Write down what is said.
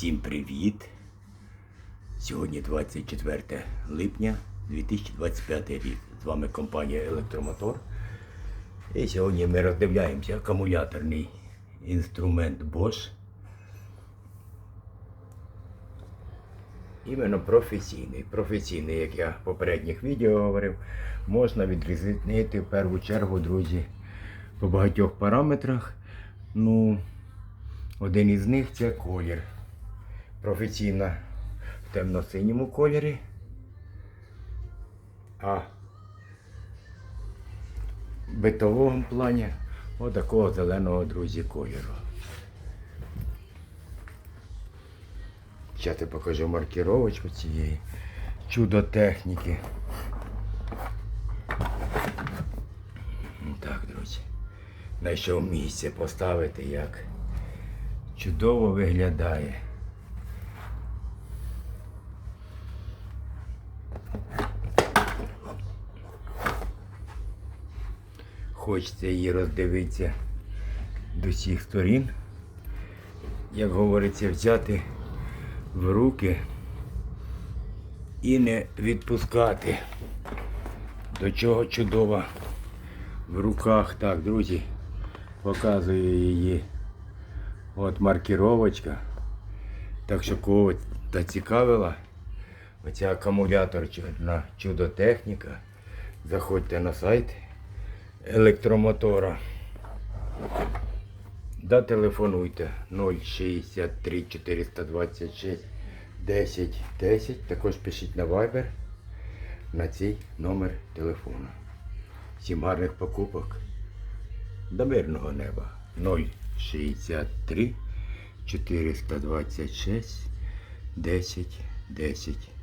Всім привіт! Сьогодні 24 липня 2025 рік. З вами компанія Електромотор. І сьогодні ми роздивляємося акумуляторний інструмент Bosch. Іменно професійний. Професійний, як я в попередніх відео говорив, можна відрізнити в першу чергу, друзі, по багатьох параметрах. Ну, один із них це колір. Професійна в темно-синьому кольорі. А в битовому плані отакого зеленого, друзі, кольору. Зараз я покажу маркіровочку цієї чудо техніки. Так, друзі. Знайшов місце поставити, як чудово виглядає. Хочеться її роздивитися до всіх сторін. Як говориться, взяти в руки і не відпускати. До чого чудова в руках. Так, друзі, показую її. От маркіровочка. Так що кого зацікавила, оця акумуляторна чудо-техніка. Заходьте на сайт електромотора. Да телефонуйте 063 426 10 10. Також пишіть на Viber на цей номер телефону. Всім гарних покупок. До мирного неба. 063 426 10 10.